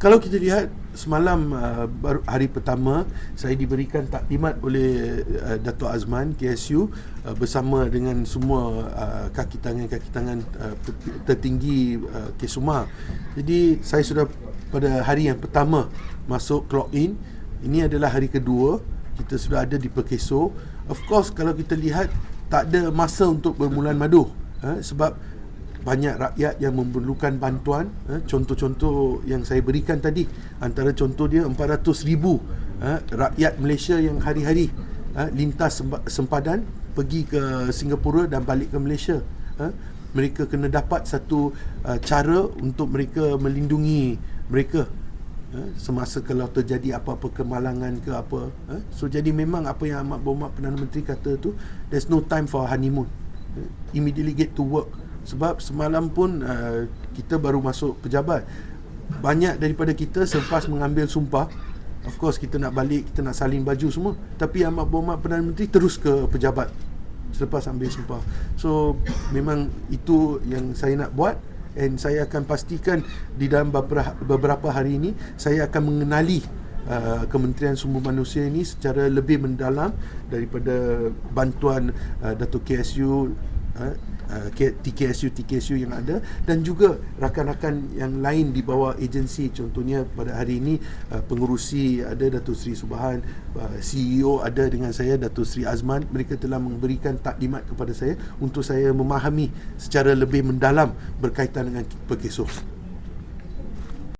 kalau kita lihat semalam uh, hari pertama saya diberikan taklimat oleh uh, Dato Azman KSU uh, bersama dengan semua uh, kaki tangan kaki tangan uh, tertinggi uh, Kesuma. Jadi saya sudah pada hari yang pertama masuk clock in. Ini adalah hari kedua kita sudah ada di Perkeso. Of course kalau kita lihat tak ada masa untuk bermulan madu. Uh, sebab banyak rakyat yang memerlukan bantuan eh, contoh-contoh yang saya berikan tadi antara contoh dia 400 ribu eh, rakyat Malaysia yang hari-hari eh, lintas sempadan pergi ke Singapura dan balik ke Malaysia mereka kena dapat satu cara untuk mereka melindungi mereka semasa kalau terjadi apa-apa kemalangan ke apa so jadi memang apa yang Amat Berhormat Perdana Menteri kata tu there's no time for honeymoon immediately get to work sebab semalam pun uh, kita baru masuk pejabat. Banyak daripada kita selepas mengambil sumpah. Of course kita nak balik kita nak salin baju semua. Tapi amat berhormat Perdana Menteri terus ke pejabat selepas ambil sumpah. So memang itu yang saya nak buat. And saya akan pastikan di dalam beberapa hari ini saya akan mengenali Uh, Kementerian Sumber Manusia ini secara lebih mendalam daripada bantuan uh, Datuk KSU uh, Uh, TKSU TKSU yang ada dan juga rakan-rakan yang lain di bawah agensi. Contohnya pada hari ini uh, pengurusi ada Datuk Seri Subhan uh, CEO ada dengan saya Datuk Seri Azman. Mereka telah memberikan taklimat kepada saya untuk saya memahami secara lebih mendalam berkaitan dengan perkeso